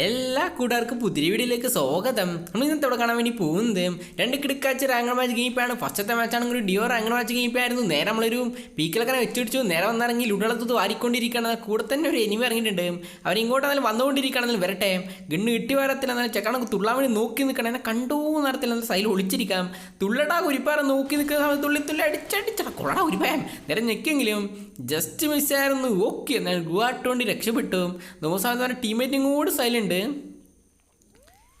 എല്ലാ കൂട്ടുകാർക്കും പുതിരി വീഡിയോയിലേക്ക് സ്വാഗതം. നമ്മൾ ഇന്നത്തെ അവിടെ കാണാൻ വേണ്ടി പോകുന്നത് രണ്ട് കിടക്കാച്ച റാങ്കർ മാച്ച് ഗെയിപ്പാണ് ഫസ്റ്റത്തെ മാച്ചാണെങ്കിൽ ഒരു ഡിയോ റാങ്കർ മാച്ച് ഗെയിപ്പായിരുന്നു നേരെ നമ്മളൊരു പീക്കിലൊക്കെ വെച്ചിടിച്ചു. നേരെ വന്നിറങ്ങി ലുടളത്തത് വാരിക്കൊണ്ടിരിക്കുകയാണ്. കൂടെ തന്നെ ഒരു എനിമി ഇറങ്ങിയിട്ടുണ്ട്. അവർ ഇങ്ങോട്ട് എന്നാലും വരട്ടെ. ഗണ്ണ് കിട്ടി വരത്തില്ല. എന്നാലും ചെക്കാണെങ്കിൽ തുള്ളാൻ വേണ്ടി നോക്കി നിൽക്കണം. എന്നെ കണ്ടോ നേരത്തിൽ സൈഡിൽ ഒളിച്ചിരിക്കാം. തുള്ളടാ ഒരുപാട് നോക്കി നിൽക്കുന്ന തുള്ളി തുള്ളി കൊള്ളാ കൊള്ളടാ ഭയം. നേരെ ഞെക്കെങ്കിലും ജസ്റ്റ് മിസ്സായിരുന്നു ഓക്കെ എന്നാൽ ഗുവാട്ടോണ്ടി രക്ഷപ്പെട്ടു. നോക്കുന്ന ടീമേറ്റിങ്ങോട് ടീമേറ്റും കൂടെ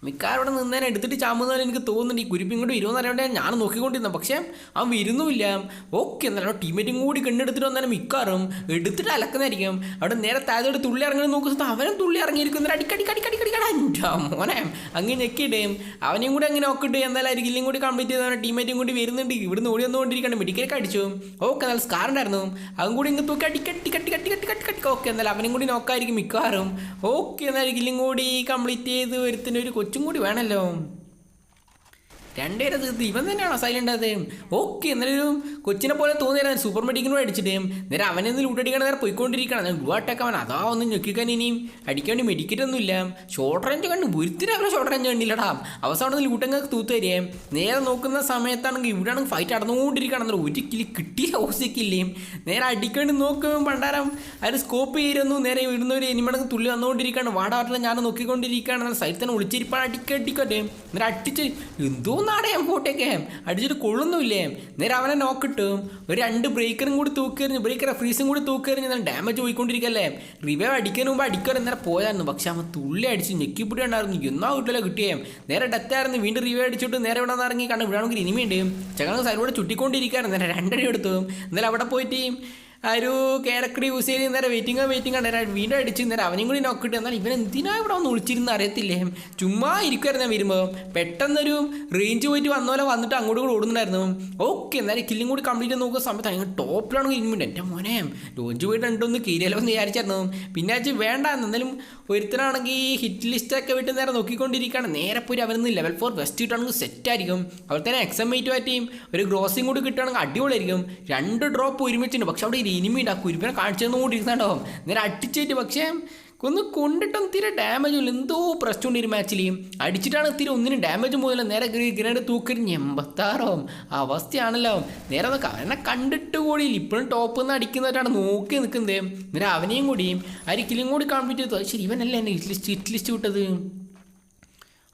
സൈലുണ്ട് അവിടെ നിന്നേനെ എടുത്തിട്ട് ചാമ്പുന്നതിൽ എനിക്ക് തോന്നുന്നുണ്ട്. ഈ കുരിപ്പും കൂടി വരുമെന്ന് അറിയാണ്ട് ഞാൻ നോക്കിക്കൊണ്ടിരുന്നത് പക്ഷേ അവൻ വരുന്നുമില്ല. ഓക്കെ എന്നാലും ടീമേറ്റും കൂടി കണ്ണെടുത്തിട്ട് വന്നാലും മിക്കാറും എടുത്തിട്ട് അലക്കുന്നതായിരിക്കും. അവിടെ നേരെ താഴോട്ട് തുള്ളി ഇറങ്ങി നോക്കുന്ന അവനും തുള്ളി ഇറങ്ങിയിരിക്കുന്ന. അടിക്കടി കടി കടി കടി കടാ മോനെ അങ്ങനെ ഞെക്കിയിട്ടേയും അവനെയും കൂടി അങ്ങനെ നോക്കിയിട്ട് എന്തായാലും കില്ലും കൂടി കംപ്ലീറ്റ് ചെയ്താണ് ടീമേറ്റും കൂടി വരുന്നുണ്ട്. ഇവിടുന്ന് ഓടി വന്നുകൊണ്ടിരിക്കണം മെഡിക്കലൊക്കെ അടിച്ചു. ഓക്കെ എന്നാൽ സ്കാർ ഉണ്ടായിരുന്നു. അവൻ കൂടി ഇങ്ങ് തൂക്കി അടി കട്ടി കട്ടി കട്ടി കട്ടി കട്ടി ഓക്കെ എന്നാലും അവനും കൂടി നോക്കായിരിക്കും മിക്കവാറും. ഓക്കെ എന്നാലും കില്ലും കൂടി കംപ്ലീറ്റ് ചെയ്ത് ഒരുത്തിന് ഒരു കൊച്ചും കൂടി വേണമല്ലോ രണ്ടേരെ തീർത്ത് ഇവൻ തന്നെയാണോ സൈലന്റ് അത് ഓക്കെ എന്നാലും കൊച്ചിനെ പോലെ തോന്നിയാൽ സൂപ്പർ മെഡിക്കിനോട് അടിച്ചിട്ട്. നേരെ അവനെ നിന്ന് ലൂട്ടടിക്കണം നേരെ പോയിക്കൊണ്ടിരിക്കണം ഞാൻ ഗുവാട്ടൊക്കെ അവൻ അതാ ഒന്ന് ഞെക്കിക്കാൻ ഇനിയും. അടിക്കാൻ വേണ്ടി മെഡിക്കറ്റ് ഒന്നും ഇല്ല ഷോർട്ട് റേഞ്ച് കണ്ടു ഒരുത്തിരി അവരെ ഷോർട്ട് റേഞ്ച് കണ്ടില്ലടാ. അവസാനം ലൂട്ടങ്ങൾക്ക് തൂത്ത് തരികയെ. നേരെ നോക്കുന്ന സമയത്താണെങ്കിൽ ഇവിടെയാണെങ്കിൽ ഫൈറ്റ് നടന്നുകൊണ്ടിരിക്കണം എന്നൊരു ഒരു കിലി കിട്ടിയില്ല ഓസിക്കില്ലേ നേരെ അടിക്കേണ്ടി നോക്കുമ്പോൾ പണ്ടാരം അവർ സ്കോപ്പ് ചെയ്തിരുന്നു. നേരെ ഇടുന്ന ഒരു എനിമടങ്ങ് തുള്ളി വന്നുകൊണ്ടിരിക്കുകയാണ്. വാടാട്ടില്ല ഞാൻ നോക്കിക്കൊണ്ടിരിക്കുകയാണ്. സൈഡിൽ തന്നെ ഒളിച്ചിരിപ്പാണ്. അടിക്കടിക്കട്ടെ നേരെ അടിച്ച് എന്തോ നാടേ അങ്ങോട്ടേക്ക് അടിച്ചിട്ട് കൊള്ളുന്നുമില്ലേ? നേരെ അവനെ നോക്കിട്ടും ഒരു രണ്ട് ബ്രേക്കറും കൂടി തൂക്കിയറിഞ്ഞ്. ബ്രേക്കർ ഫ്രീസും കൂടി തൂക്കിയറിഞ്ഞ്. എന്നാൽ ഡാമേജ് പോയിക്കൊണ്ടിരിക്കല്ലേ? റിവൈവ് അടിക്കാൻ മുമ്പ് അടിക്കാൻ നേരെ പോയായിരുന്നു പക്ഷെ അവൻ തുള്ളി അടിച്ച് ഞെക്കിപ്പിടി ഉണ്ടായിരുന്നു. എന്നാ കിട്ടില്ല കിട്ടിയേം? നേരെ ഡെത്തായിരുന്നു വീണ്ടും റിവൈവ് അടിച്ചിട്ട് നേരെ ഇവിടെ നിന്ന് ഇറങ്ങി കണ്ട് ഇവിടെ ആണെങ്കിൽ ഇനിമയുണ്ട്. ചകങ്ങൾ സൈഡിലൂടെ ചുട്ടിക്കൊണ്ടിരിക്കുകയായിരുന്നു നേരെ രണ്ടടി എടുത്തു. എന്നാലും അവിടെ പോയിട്ട് ആ ഒരു ക്യാരക്ടർ യൂസ് ചെയ്ത് നേരെ വെയിറ്റിംഗ് വെയിറ്റിംഗ് ആണ് നേരെ വീണ്ടും അടിച്ച് നേരം അവനെയും കൂടി നോക്കിയിട്ട് എന്നാൽ ഇവൻ എന്തിനാ ഇവിടെ ഒന്ന് വിളിച്ചിരുന്ന് അറിയത്തില്ലേ? ചുമ്മാ ഇരിക്കുമായിരുന്നു വരുമ്പോൾ പെട്ടെന്നൊരു റേഞ്ച് പോയിട്ട് വന്ന പോലെ വന്നിട്ട് അങ്ങോട്ട് കൂടെ ഓടുന്നുണ്ടായിരുന്നു. ഓക്കെ എന്നാലും കില്ലും കൂടി കംപ്ലീറ്റ് നോക്കുന്ന സമയത്ത് അങ്ങ് ടോപ്പിലാണ് ഇരുമ്പുണ്ട് എന്റെ മോനെ ലോഞ്ച് പോയിട്ട് രണ്ടൊന്ന് കീരിയല്ലോ എന്ന് വിചാരിച്ചായിരുന്നു. പിന്നെ അച്ഛൻ വേണ്ട എന്നാലും ഒരുത്തനാണെങ്കിൽ ഹിറ്റ് ലിസ്റ്റൊക്കെ വിട്ട് നേരെ നോക്കിക്കൊണ്ടിരിക്കുകയാണ്. നേരെ പോയി അവരൊന്ന് ലെവൽ ഫോർ ബെസ്റ്റ് കിട്ടുകയാണെങ്കിൽ സെറ്റ് ആയിരിക്കും. അവർ തന്നെ എക്സമേറ്റ് പറ്റിയും ഒരു ഗ്രോസിങ് കൂടി കിട്ടുകയാണെങ്കിൽ അടിപൊളിയായിരിക്കും. രണ്ട് ഡ്രോപ്പ് ഒരുമിച്ചുണ്ട്. പക്ഷെ അവിടെ ഒരു ഉണ്ടാക്കും ആ കുരുപ്പിനെ കാണിച്ചു തന്നുകൊണ്ടിരുന്നുണ്ടാവും നേരെ അടിച്ചിട്ട് പക്ഷേ ഒന്ന് കൊണ്ടിട്ടും തീരെ ഡാമേജ് ഇല്ല. എന്തോ പ്രശ്നമുണ്ട് ഈ മാച്ചിൽ അടിച്ചിട്ടാണ് തീരെ ഒന്നിനും ഡാമേജ് പോയില്ല. നേരെ ഗ്രനേഡ് തൂക്കരി എൺപത്താറാവും അവസ്ഥയാണല്ലോ. നേരെ അതൊക്കെ അവനെ കണ്ടിട്ട് കൂടി ഇപ്പോഴും ടോപ്പ് നിന്ന് അടിക്കുന്നവരാണ് നോക്കി നിൽക്കുന്നത്. നേരെ അവനെയും കൂടി അരിക്കലും കൂടി കംപ്ലീറ്റ് ചെയ്തു. ശരി ഇവനല്ലേ എന്നെ ലിസ്റ്റ് ലിസ്റ്റ് വിട്ടത്?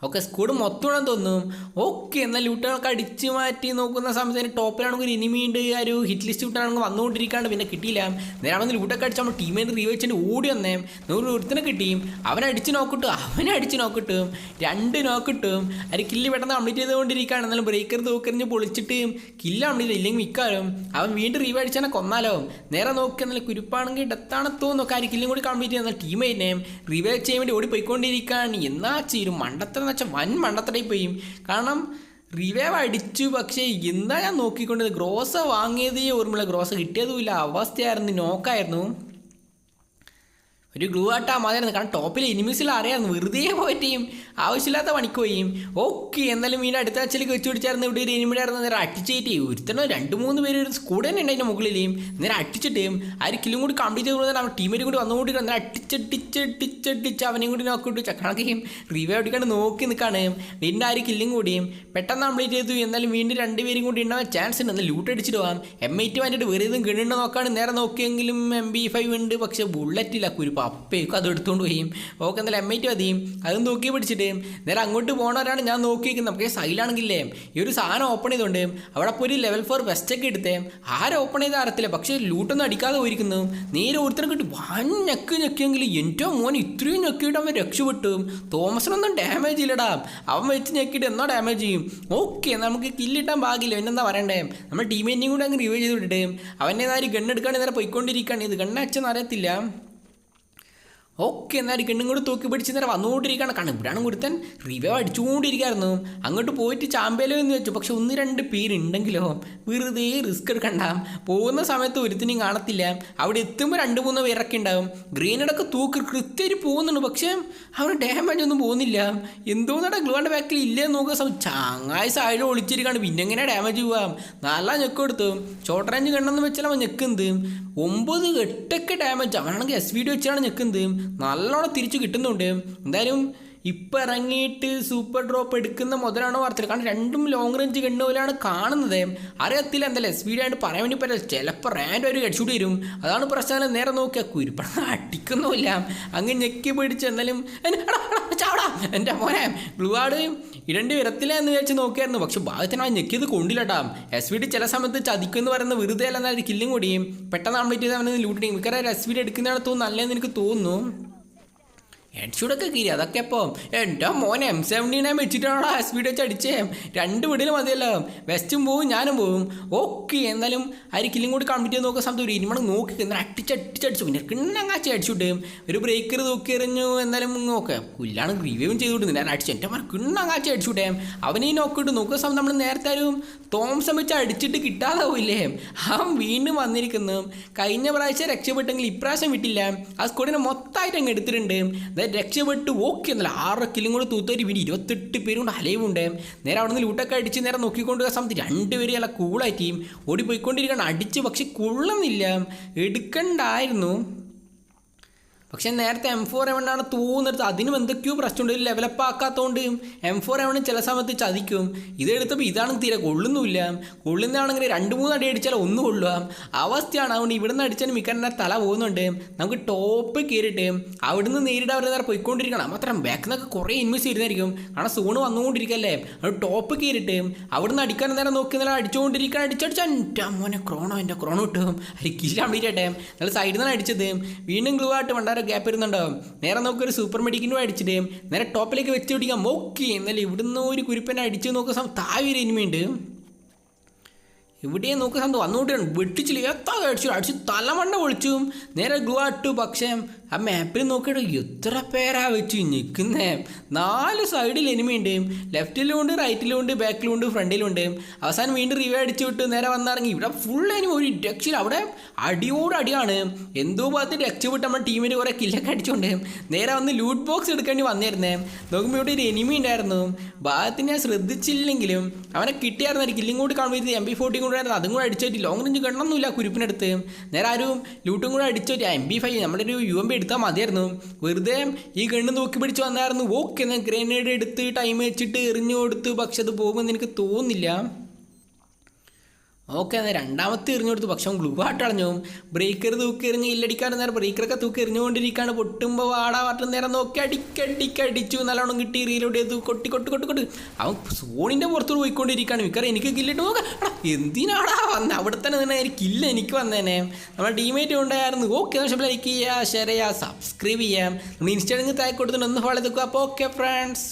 ഓക്കെ സ്കൂഡ് മൊത്തം തോന്നും ഓക്കെ എന്നാൽ ലൂട്ടുകളൊക്കെ അടിച്ച് മാറ്റി നോക്കുന്ന സമയത്ത് ടോപ്പിലാണെങ്കിൽ ഇനിമിയുണ്ട് ഒരു ഹിറ്റ് ലിസ്റ്റ് വിട്ടാണെങ്കിൽ വന്നുകൊണ്ടിരിക്കാണ്ട് പിന്നെ കിട്ടിയില്ല. നേരെ ലൂട്ടൊക്കെ അടിച്ച് നമ്മൾ ടീമേറ്റ് റീവെച്ചിട്ട് ഓടി വന്നേ. നൂറ് ഒരുത്തിനെ കിട്ടിയും. അവനെ അടിച്ച് നോക്കിട്ടും അവനെ അടിച്ച് നോക്കിട്ടും രണ്ട് നോക്കിട്ടും ഒരു കില്ല് പെട്ടെന്ന് കംപ്ലീറ്റ് ചെയ്തുകൊണ്ടിരിക്കുകയാണ്. എന്നാലും ബ്രേക്കർ തൂക്കറിഞ്ഞ് പൊളിച്ചിട്ട് കില്ല് കംപ്ലീറ്റ് ഇല്ലെങ്കിൽ മിക്കാലും അവൻ വീണ്ടും റീവ് അടിച്ചാൽ കൊന്നാലോ. നേരെ നോക്കി എന്നാൽ കുരുപ്പാണെങ്കിൽ ഡെത്താണ് തോന്നുന്നു. കാര്യം കില്ലും കൂടി കംപ്ലീറ്റ് ചെയ്യുന്ന ടീമിനെ റീവേ ചെയ്യാൻ വേണ്ടി ഓടി പോയിക്കൊണ്ടിരിക്കുകയാണ് എന്നാ ചെയ്യും? മണ്ടത്തരം എന്ന് വെച്ചാൽ വൻ മണ്ടത്തടയിൽ പോയി കാരണം റിവേവ് അടിച്ചു. പക്ഷേ എന്താ ഞാൻ നോക്കിക്കൊണ്ടത്? ഗ്രോസ് വാങ്ങിയതേ ഓർമ്മയില്ല ഗ്രോസ് കിട്ടിയതുമില്ല. അവസ്ഥയായിരുന്നു. നോക്കായിരുന്നു. ഒരു ഗ്ലൂ ആട്ടാ മതിയായിരുന്നു കാരണം ടോപ്പിൽ എനിമീസിൽ അറിയാമായിരുന്നു വെറുതെ പോയിട്ടും ആവശ്യമില്ലാത്ത പണിക്ക് പോയി. ഓക്കെ എന്നാലും മീൻ അടുത്ത ആഴ്ചയിൽ വെച്ച് പിടിച്ചായിരുന്നു. ഇവിടെ ഒരു എനിമിടെ ആയിരുന്നു. നേരെ അടിച്ചേറ്റ്. ഒരുത്തനോ രണ്ട് മൂന്ന് പേര് ഒരു സ്കൂഡ് തന്നെ ഉണ്ട് അതിന്റെ മുകളിലേയും നേരെ അടിച്ചിട്ട് ആ ഒരു കിലും കൂടി കംപ്ലീറ്റ് ചെയ്ത് അവൻ ടീമേറ്റ് കൂടി വന്നുകൊണ്ട് നേരെ അടിച്ചടിച്ചടിച്ചടിച്ച് അവനെയും കൂടി നോക്കിയിട്ട് ചക്കണക്കെയും റിവ്യൂ അടിക്കാണ്ട് നോക്കി നിൽക്കാണ് വീണ്ടും ആ ഒരു കില്ലും കൂടിയും പെട്ടെന്ന് കംപ്ലീറ്റ് ചെയ്തു. എന്നാലും വീണ്ടും രണ്ട് രണ്ടുപേരും കൂടി ഉണ്ടാവാൻ ചാൻസ് ഉണ്ട്. എന്നാൽ ലൂട്ട് അടിച്ചിട്ട് പോകാം. എം ഐ ടി വേണ്ടിയിട്ട് വേറെ ഏതും കിണുണ്ട് നോക്കാണ്. നേരെ നോക്കിയെങ്കിലും എം ബി ഫൈവ് ഉണ്ട്. പക്ഷേ ബുള്ളറ്റ് ഇല്ല. കുരുപ്പ് അത് എടുത്തുകൊണ്ട് പോയി. ഓക്കെ എന്നാലും എം ഐ ടി മതിയും അതും നോക്കി പിടിച്ചിട്ട് നേരെ അങ്ങോട്ട് പോകണവരാണ് ഞാൻ നോക്കിയിരിക്കുന്നത്. നമുക്ക് സൈലാണെങ്കിലേ ഈ ഒരു സാധനം ഓപ്പൺ ചെയ്തുകൊണ്ട് അവിടെ പോയി ഒരു ലെവൽ ഫോർ വെസ്റ്റ് ഒക്കെ എടുത്തേ. ആരെ ഓപ്പൺ ചെയ്ത അറിയത്തില്ല. പക്ഷേ ലൂട്ടൊന്നും അടിക്കാതെ പോയിരിക്കുന്നു. നേരെ ഒരുത്തരം കിട്ടി. വൻ ഞെക്ക് ഞെക്കിയെങ്കിൽ എന്റെ മോൻ ഇത്രയും ഞെക്കിയിട്ട് അവൻ രക്ഷപ്പെട്ടു. തോമസിനൊന്നും ഡാമേജ് ഇല്ലടാ. അവൻ വെച്ച് ഞെക്കിയിട്ട് എന്നോ ഡാമേജ് ചെയ്യും? ഓക്കെ നമുക്ക് കില്ലിട്ടാൻ ഭാഗില്ല പിന്നെന്താ പറയണ്ടേ? നമ്മൾ ടീമേറ്റിനെയും കൂടെ അങ്ങ് റിവ്യൂ ചെയ്ത് വിട്ടിട്ട്. അവന്റെ നേരെ ഗണ്ണെടുക്കാണ്ട് നേരെ പോയിക്കൊണ്ടിരിക്കുകയാണ്. ഇത് ഗണ്ണ അച്ഛൻ അറിയത്തില്ല. ഓക്കെ എന്നാലും കിണ്ണും തൂക്കി പിടിച്ച് നേരെ വന്നുകൊണ്ടിരിക്കുകയാണ്. കാരണം ഇവിടെയാണ് കൊടുത്തൻ റിവൈവ് അടിച്ചുകൊണ്ടിരിക്കുകയായിരുന്നു. അങ്ങോട്ട് പോയിട്ട് ചാമ്പേലോ എന്ന് വെച്ചു. പക്ഷെ ഒന്ന് രണ്ട് പേരുണ്ടെങ്കിലോ വെറുതെ റിസ്ക് എടുക്കണ്ട. പോകുന്ന സമയത്ത് ഒരുത്തിനും കാണത്തില്ല. അവിടെ എത്തുമ്പോൾ രണ്ട് മൂന്ന് പേരൊക്കെ ഉണ്ടാവും. ഗ്രീനടൊക്കെ തൂക്കി കൃത്യമായിട്ട് പോകുന്നുണ്ട്. പക്ഷേ അവന് ഡാമേജ് ഒന്നും പോകുന്നില്ല. എന്തോന്നടാ ഗ്ലൂവാന്റെ ബാക്കിൽ ഇല്ലേ നോക്കുക. ചാങ്ങായി സൈഡിൽ ഒളിച്ചിരിക്കുകയാണ്. പിന്നെ എങ്ങനെ ഡാമേജ് പോവാം? നല്ല ഞെക്കെടുത്തു കൊടുത്തു. ഷോർട്ട് റേഞ്ച് കണ്ടെന്ന് വെച്ചാൽ അവൻ ഞെക്കുന്നത് ഒമ്പത് എട്ടൊക്കെ ഡാമേജ് അവനാണെങ്കിൽ എസ് വി ഡി വെച്ചാണ് നിൽക്കുന്നത്. നല്ലോണം തിരിച്ചു കിട്ടുന്നുണ്ട്. എന്തായാലും ഇപ്പം ഇറങ്ങിയിട്ട് സൂപ്പർ ഡ്രോപ്പ് എടുക്കുന്ന മുതലാണോ വാർത്തകൾ. കാരണം രണ്ടും ലോങ് റേഞ്ച് കണ്ണു പോലെയാണ് കാണുന്നത്. അറിയത്തില്ല എന്തല്ലേ? സ്പീഡ് വീഡിയോ ആയിട്ട് പറയാൻ വേണ്ടി പറ്റില്ല. ചിലപ്പോൾ റാൻഡ് ഒരു ഹെഡ്ഷൂട്ട് വരും. അതാണ് പ്രശ്നം. നേരെ നോക്കിയാൽ കുരുപ്പണം അടിക്കുന്നുമില്ല. അങ്ങ് ഞെക്കി പിടിച്ച് എന്തായാലും എന്നെ- എടാ, എടാ, ചാവടാ എന്റെ മോനെ ബ്ലൂവാട് ഇടണ്ടി വരത്തില്ല എന്ന് വിചാരിച്ച് നോക്കിയായിരുന്നു. പക്ഷെ ഭാഗത്തിന് ആ ഞെക്കിയത് കൊണ്ടില്ലട്ടാ. എസ് വി ഡി ചില സമയത്ത് ചതിക്കുമെന്ന് പറയുന്ന വെറുതെ അല്ല എന്നാൽ കില്ലും കൂടിയും പെട്ടെന്ന് ചെയ്ത് അവനെ ലൂട്ട് ചെയ്യും. മിക്കവാറും എസ് വി ഡി എടുക്കുന്നതാണ് തോന്നുന്നു. നല്ലതെന്ന് എനിക്ക് തോന്നുന്നു. ഹെഡ്ഷൂട്ടൊക്കെ കീരി അതൊക്കെ ഇപ്പോൾ എന്റെ മോൻ എം സെവന്റീൻ നയൻ വെച്ചിട്ടാണോ ഹൈ സ്പീഡ് വെച്ച് അടിച്ചേ? രണ്ട് വീടിലും മതിയല്ലോ. വെസ്റ്റും പോവും ഞാനും പോവും. ഓക്കെ എന്നാലും ആരിക്കലും കൂടി കമ്പിറ്റ് ചെയ്ത് നോക്കുന്ന സമയത്ത് ഒരു ഇരുമണം നോക്കി എന്നാൽ അടിച്ച് പിന്നെ കിണ്ണങ്ങാച്ച് അടിച്ചിട്ട് ഒരു ബ്രേക്കർ തൂക്കി എറിഞ്ഞു. എന്നാലും നോക്കുക പുല്ലാണ് റിവ്യൂവും ചെയ്ത് വിടുന്നത് ഞാൻ അടിച്ചു എന്റെ മോൻ കിണ്ണങ്ങാച്ച് അടിച്ചുവിട്ടേ അവനെ നോക്കിയിട്ട് നോക്കുന്ന സമയത്ത് നമ്മൾ നേരത്തെ ഒരു തോംസം വെച്ച് അടിച്ചിട്ട് കിട്ടാതാവില്ലേ? അവൻ വീണ്ടും വന്നിരിക്കുന്നു. കഴിഞ്ഞ പ്രാവശ്യം രക്ഷപ്പെട്ടെങ്കിൽ ഇപ്രാവശ്യം വിട്ടില്ല. ആ സ്കൂളിനെ മൊത്തമായിട്ട് അങ്ങ് എടുത്തിട്ടുണ്ട്. രക്ഷപ്പെട്ട്. ഓക്കെ എന്നല്ല ആറ് കിലും കൂടെ തൂത്തൊരു പിന്നെ ഇരുപത്തെട്ട് പേരും കൊണ്ട് നേരെ അവിടെ നിന്ന് ലൂട്ടൊക്കെ അടിച്ച് നേരെ നോക്കിക്കൊണ്ട് സമയത്ത് രണ്ടുപേരും കൂളായിട്ട് ഓടി പോയിക്കൊണ്ടിരിക്കണം അടിച്ച് പക്ഷെ കൊള്ളുന്നില്ല എടുക്കണ്ടായിരുന്നു. പക്ഷെ നേരത്തെ എം ഫോർ എവണ്ണാണ് തൂന്നെടുത്ത് അതിനും എന്തൊക്കെയോ പ്രശ്നമുണ്ട്. ഉണ്ട് ലെവലപ്പ് ആക്കാത്തതുകൊണ്ട് എം ഫോർ എവണ് ചില സമയത്ത് ചതിക്കും. ഇതെടുത്തപ്പോൾ ഇതാണ് തീരെ കൊള്ളുന്നുമില്ല. കൊള്ളുന്നതാണെങ്കിൽ രണ്ട് മൂന്ന് അടി അടിച്ചാൽ ഒന്ന് കൊള്ളുക. അവസ്ഥയാണ്. അതുകൊണ്ട് ഇവിടുന്ന് അടിച്ചാൽ മിക്കന്നെ തല പോകുന്നുണ്ട്. നമുക്ക് ടോപ്പ് കയറിയിട്ട് അവിടുന്ന് നേരിടാൻ അവർ നേരെ പോയിക്കൊണ്ടിരിക്കണം. മാത്രം ബാക്കിൽ നിന്നൊക്കെ കുറേ ഇൻവെസ്റ്റ് ചെയ്തിരുന്നായിരിക്കും. കാരണം സോണ് വന്നുകൊണ്ടിരിക്കല്ലേ. അത് ടോപ്പ് കയറിയിട്ട് അവിടുന്ന് അടിക്കാൻ നേരം നോക്കി നേരം അടിച്ചുകൊണ്ടിരിക്കാൻ അടിച്ചടിച്ചാൽ എന്റെ മോനെ ക്രോണോ എന്റെ ക്രോണോ കിട്ടും അരി കില്ല ഇരട്ടെ നല്ല സൈഡിൽ നിന്നാണ് അടിച്ചത്. വീണ്ടും ഗ്ലൂ ആയിട്ട് വണ്ടാര ഗ്യാപ്പ് വരുന്നുണ്ടാവും നേരെ നോക്കി ഒരു സൂപ്പർ മെഡിക്കിനും അടിച്ചിട്ട് നേരെ ടോപ്പിലേക്ക് വെച്ച് പിടിക്കാം. മോക്കി എന്നാലും ഇവിടുന്ന് ഒരു കുരിപ്പനെ അടിച്ച് നോക്കുന്ന സമയം താഴെ ഒരു ഇവിടെ നോക്കുന്ന സമയത്ത് വന്നുകൊണ്ടിരുന്നു വെട്ടിച്ചില്ല എത്ര അടിച്ചു. അടിച്ചു തലമണ്ട ഒളിച്ചു നേരെ ഗ്ലൂ ആട്ടു പക്ഷേ ആ മാപ്പിൽ നോക്കിയിട്ട് എത്ര പേരാ വെച്ച് നിൽക്കുന്നേ. നാല് സൈഡിൽ ലെഫ്റ്റിലും ഉണ്ട് റൈറ്റിലും ഉണ്ട് ബാക്കിലും ഉണ്ട് ഫ്രണ്ടിലും ഉണ്ട് അവസാനം വീണ്ടും റിവേ അടിച്ചു വിട്ട് നേരെ വന്നിറങ്ങി. ഇവിടെ ഫുൾ എനിമി ഒരു രക്ഷയിൽ അവിടെ അടിയോട് അടിയാണ്. എന്തോ ഭാഗത്ത് വിട്ട് നമ്മുടെ ടീമിന് കുറേ കില്ലൊക്കെ അടിച്ചുകൊണ്ട് നേരെ വന്ന് ലൂട്ട് ബോക്സ് എടുക്കേണ്ടി വന്നിരുന്നേ. നോക്കുമ്പോൾ ഇവിടെ ഒരു എനിമി ഉണ്ടായിരുന്നു. ഭാഗത്ത് ഞാൻ ശ്രദ്ധിച്ചില്ലെങ്കിലും അവനെ കിട്ടിയായിരുന്നു ഒരു കില്ലും കൂടി കാണുമ്പോൾ എം ബി ഫോർട്ടി കൂടെ ആയിരുന്നു. അതും കൂടെ അടിച്ചിട്ട് ലോങ് റേഞ്ച് കണ്ണൊന്നുമില്ല കുരുപ്പിനടുത്ത്. നേരെ ആരും ലൂട്ടും കൂടെ അടിച്ചിട്ട് എം ബി ഫൈവ് നമ്മുടെ ഒരു യു എം ബി എടുത്താൽ മതിയായിരുന്നു. വെറുതെ ഈ ഗണ്ണ് നോക്കി പിടിച്ച് വന്നായിരുന്നു. ഓക്കെ എന്നാൽ ഗ്രനേഡ് എടുത്ത് ടൈം വെച്ചിട്ട് എറിഞ്ഞു കൊടുത്ത് പക്ഷെ അത് പോകുമെന്ന് എനിക്ക് തോന്നുന്നില്ല. ഓക്കെ എന്നാൽ രണ്ടാമത്തെ എറിഞ്ഞെടുത്തു പക്ഷെ ഗ്ലൂ ആട്ട് അടഞ്ഞു ബ്രേക്കർ തൂക്കി എറിഞ്ഞ് ഇല്ലടിക്കാൻ നേരം ബ്രേക്കറൊക്കെ തൂക്കി എറിഞ്ഞുകൊണ്ടിരിക്കുകയാണ്. പൊട്ടുമ്പോൾ വാടാ വാട്ടും നേരം നോക്കി അടിക്കടിക്കടിച്ചു നല്ലോണം കിട്ടി റീലോട്ട് ചെയ്തു. കൊട്ടി കൊട്ടി കൊട്ടി കൊട്ടി. അവൻ സോണിന്റെ പുറത്തോട് പോയിക്കൊണ്ടിരിക്കുകയാണ്. മിക്കവാറും എനിക്ക് കില്ലിട്ട് നോക്കാം എന്തിനാടാ വന്നത് അവിടെ തന്നെ ഒരു കില്ല എനിക്ക് വന്നേനെ. നമ്മുടെ ടീമേറ്റ് ഉണ്ടായിരുന്നു ഓക്കെ പക്ഷേ ലൈക്ക് ചെയ്യുക ഷെയർ ചെയ്യുക സബ്സ്ക്രൈബ് ചെയ്യാം നമ്മൾ ഇൻസ്റ്റാഗ്രാമിൽ താഴെ ഒന്ന് ഫോളോ എടുക്കുക അപ്പോൾ ഓക്കെ ഫ്രണ്ട്സ്